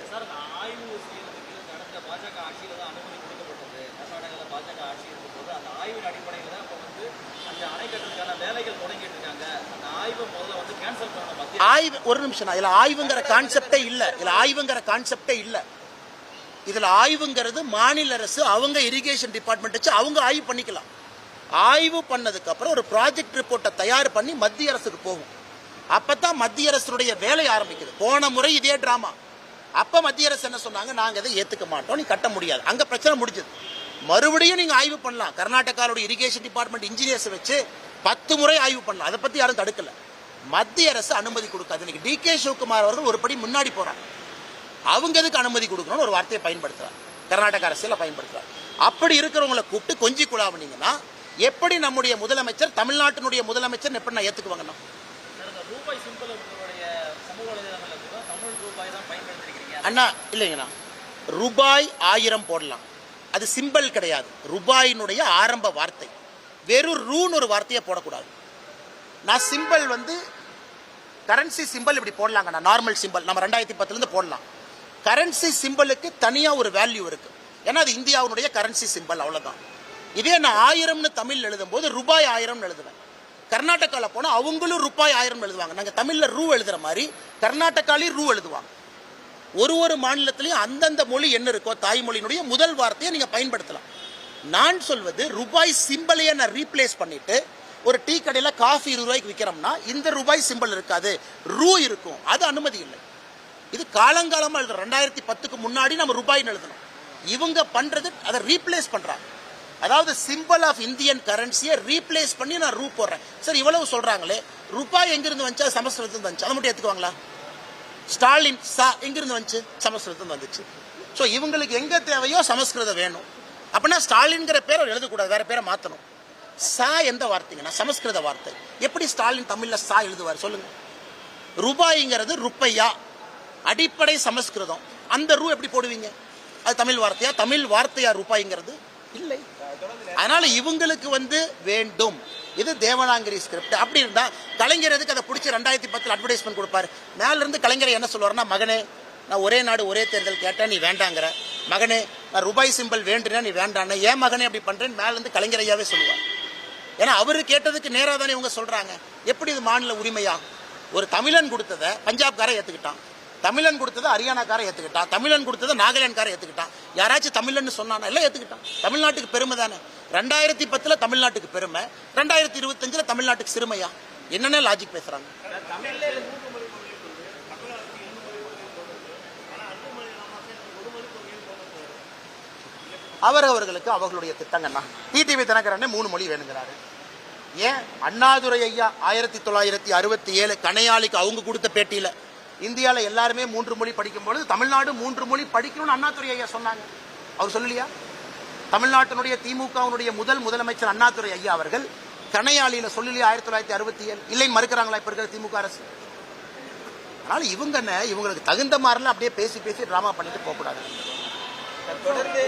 பண்ணணும். மத்திய
ஆய்வு ஒரு நிமிஷம் இதுல ஆய்வுங்கிற கான்செப்டே இல்ல. இதுல ஆய்வுங்கிற கான்செப்டே இல்ல. இதில் ஆய்வுங்கிறது மாநில அரசு அவங்க இரிகேஷன் டிபார்ட்மெண்ட் வச்சு அவங்க ஆய்வு பண்ணிக்கலாம். ஆய்வு பண்ணதுக்கப்புறம் ஒரு ப்ராஜெக்ட் ரிப்போர்ட்டை தயார் பண்ணி மத்திய அரசுக்கு போகும். அப்போ தான் மத்திய அரசுடைய வேலை ஆரம்பிக்குது. போன முறை இதே ட்ராமா அப்போ மத்திய அரசு என்ன சொன்னாங்க? நாங்கள் இதை ஏற்றுக்க மாட்டோம் நீ கட்ட முடியாது. அங்கே பிரச்சனை முடிஞ்சது. மறுபடியும் நீங்கள் ஆய்வு பண்ணலாம். கர்நாடகாவுடைய இரிகேஷன் டிபார்ட்மெண்ட் இன்ஜினியர்ஸ் வச்சு பத்து முறை ஆய்வு பண்ணலாம். அதை பற்றி யாரும் தடுக்கலை. மத்திய அரசு அனுமதி கொடுக்காது. இன்னைக்கு டி கே சிவகுமார் அவர்கள் ஒரு படி முன்னாடி போகிறாங்க அவங்க எதுக்கு அனுமதி கொடுக்கணும்னு ஒரு வார்த்தையை பயன்படுத்துறாங்க. கர்நாடக அரசியல பயன்படுத்துறாங்க. அப்படி இருக்கிறவங்களை கூப்பிட்டு கொஞ்சி குழாவுனீங்கன்னா எப்படி நம்முடைய முதலமைச்சர் தமிழ்நாட்டினுடைய முதலமைச்சர் எப்படி நான்
சிம்பிள் பயன்படுத்திருக்கிறீங்க.
அண்ணா இல்லைங்கண்ணா. ரூபாய் ஆயிரம் போடலாம். அது சிம்பல் கிடையாது. ரூபாயினுடைய ஆரம்ப வார்த்தை. வெறும் ரூன்னு ஒரு வார்த்தையை போடக்கூடாது. நான் சிம்பல் வந்து கரன்சி சிம்பல் இப்படி போடலாங்கண்ணா. Normal symbol. நம்ம ரெண்டாயிரத்தி பத்துலேருந்து போடலாம். கரன்சி சிம்பலுக்கு தனியாக ஒரு வேல்யூ இருக்குது ஏன்னா அது இந்தியாவுடைய கரன்சி சிம்பல் அவ்வளோதான் இதே நான் ஆயிரம்னு தமிழ் எழுதும்போது ரூபாய் ஆயிரம்னு எழுதுவேன். கர்நாடகாவில் போனால் அவங்களும் ரூபாய் ஆயிரம் எழுதுவாங்க. நாங்கள் தமிழில் ரூ எழுதுகிற மாதிரி கர்நாடகாலையும் ரூ எழுதுவாங்க. ஒரு ஒரு மாநிலத்திலையும் அந்தந்த மொழி என்ன இருக்கோ தாய்மொழியினுடைய முதல் வார்த்தையை நீங்கள் பயன்படுத்தலாம். நான் சொல்வது ரூபாய் சிம்பிளையே நான் ரீப்ளேஸ் பண்ணிவிட்டு ஒரு டீ கடையில் காஃபி இருபது ரூபாய்க்கு விற்கிறோம்னா இந்த ரூபாய் சிம்பல் இருக்காது. ரூ இருக்கும். அது அனுமதி இல்லை. இது காலங்காலமாக எழுதுறோம். ரெண்டாயிரத்தி பத்துக்கு முன்னாடி நம்ம ரூபாய்னு எழுதணும். இவங்க பண்ணுறது அதை ரீப்ளேஸ் பண்ணுறாங்க அதாவது சிம்பிள் ஆஃப் இந்தியன் கரன்சியை ரீப்ளேஸ் பண்ணி நான் ரூ போடுறேன். சார் இவ்வளவு சொல்கிறாங்களே ரூபாய் எங்கிருந்து வந்துச்சா? சமஸ்கிருதத்துலேருந்து வந்துச்சு. அதை மட்டும் எடுத்துக்குவாங்களா ஸ்டாலின் சா எங்கிருந்து வந்துச்சு? சமஸ்கிருதத்துலேருந்து வந்துச்சு. ஸோ இவங்களுக்கு எங்கே தேவையோ சமஸ்கிருதம் வேணும். அப்படின்னா ஸ்டாலின்ங்கிற பேரை எழுதக்கூடாது. வேறு பேரை மாற்றணும் சா எந்த வார்த்தைங்கன்னா சமஸ்கிருத வார்த்தை. எப்படி ஸ்டாலின் தமிழில் சா எழுதுவார்? சொல்லுங்கள் ரூபாய்ங்கிறது ருப்பையா. அடிப்படை சமஸ்கிருதம். அந்த ரூ எப்படி போடுவீங்க? அது தமிழ் வார்த்தையா? தமிழ் வார்த்தையா ரூபாய்ங்கிறது? இல்லை. அதனால இவங்களுக்கு வந்து வேண்டும். இது தேவனாங்கிரி ஸ்கிரிப்ட் அப்படி இருந்தா கலைஞர் எதுக்கு அதை பிடிச்சி ரெண்டாயிரத்தி பத்தில் அட்வர்டைஸ்மெண்ட் கொடுப்பாரு? மேல இருந்து கலைஞர் என்ன சொல்லுவாருன்னா மகனே நான் ஒரே நாடு ஒரே தேர்தல் கேட்டேன் நீ வேண்டாங்கிற. மகனே நான் ரூபாய் சிம்பிள் வேண்டுனா நீ வேண்டான்னு. ஏன் மகனே அப்படி பண்ணுறேன்னு மேல இருந்து கலைஞர் ஐயாவே சொல்லுவார். ஏன்னா அவரு கேட்டதுக்கு நேராக தானே இவங்க சொல்றாங்க. எப்படி இது மாநில உரிமையாகும் ஒரு தமிழன் கொடுத்ததை பஞ்சாப்காரை ஏத்துக்கிட்டான். தமிழன் கொடுத்ததை ஹரியானாக்காரன் ஏற்றுக்கிட்டான் தமிழன் கொடுத்ததை நாகாலாந்துக்காரன் ஏற்றுக்கிட்டான் யாராச்சும் தமிழன் சொன்னானா எல்லாம் ஏத்துக்கிட்டான். தமிழ்நாட்டுக்கு பெருமை தானே? ரெண்டாயிரத்தி பத்துல தமிழ்நாட்டுக்கு பெருமை. ரெண்டாயிரத்தி இருபத்தஞ்சில் தமிழ்நாட்டுக்கு சிறுமையா? என்னென்ன லாஜிக் பேசுகிறாங்க அவர் அவர்களுக்கு அவர்களுடைய திட்டங்கள்னா. டிடிவி தினகரனே மூணு மொழி வேணுங்கிறாரு. ஏன்? அண்ணாதுரை ஐயா ஆயிரத்தி தொள்ளாயிரத்தி அறுபத்தி ஏழு கனையாளிக்கு அவங்க கொடுத்த பேட்டியில் இந்தியாவில் எல்லாருமே மூன்று மொழி படிக்கும்பொழுது தமிழ்நாடு மூன்று மொழி படிக்கணும்னு அண்ணாதுரை ஐயா சொன்னாங்க. அவர் சொல்லலையா? தமிழ்நாட்டினுடைய திமுகவினுடைய முதல் முதலமைச்சர் அண்ணாதுரை ஐயா அவர்கள் கனையாளியில் சொல்லலையா ஆயிரத்தி தொள்ளாயிரத்தி அறுபத்தி ஏழு? இல்லை மறுக்கிறாங்களா இப்போ இருக்கிற திமுக அரசு? அதனால இவங்க என்ன இவங்களுக்கு தகுந்த மாதிரிலாம் அப்படியே பேசி பேசி டிராமா பண்ணிட்டு போகக்கூடாது.
தொடர்ந்து